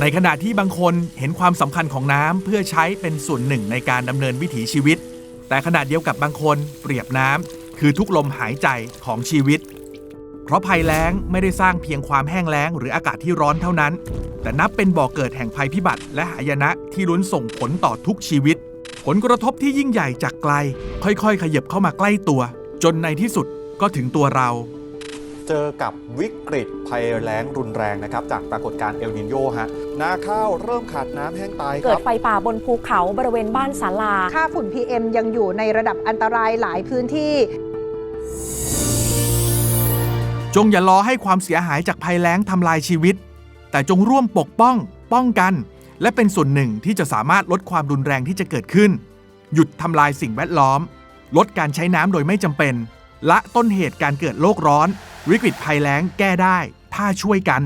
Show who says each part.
Speaker 1: ในขณะที่บางคนเห็นความสำคัญของน้ำเพื่อใช้เป็นส่วนหนึ่งในการดำเนินวิถีชีวิต แต่ขณะเดียวกับบางคนเปรียบน้ำคือทุกลมหายใจของชีวิต เพราะภัยแล้งไม่ได้สร้างเพียงความแห้งแล้งหรืออากาศที่ร้อนเท่านั้น แต่นับเป็นบ่อกเกิดแห่งภัยพิบัติ และหายนะที่ล้วนส่งผลต่อทุกชีวิต ผลกระทบที่ยิ่งใหญ่จากไกล ค่อยๆ ขยับเข้ามาใกล้ตัว จนในที่สุดก็ถึงตัวเรา
Speaker 2: เจอกับวิกฤตภัยแล้งรุนแรงนะครับ จากปรากฏการณ์เอลนินโยฮะนาข้าวเริ่มขาดน้ำแห้งตายค
Speaker 3: เกิ
Speaker 2: รั
Speaker 3: ด
Speaker 2: บ
Speaker 3: ไฟป่าบนภูเขาบริเวณบ้านศาลา
Speaker 4: ค่าฝุ่น PM ยังอยู่ในระดับอันตรายหลายพื้นที่
Speaker 1: จงอย่ารอให้ความเสียหายจากภัยแล้งทำลายชีวิต แต่จงร่วมปกป้อง ป้องกัน และเป็นส่วนหนึ่งที่จะสามารถลดความรุนแรงที่จะเกิดขึ้น หยุดทำลายสิ่งแวดล้อม ลดการใช้น้ำโดยไม่จำเป็นละต้นเหตุการเกิดโลกร้อน วิกฤตภัยแล้งแก้ได้ ถ้าช่วยกัน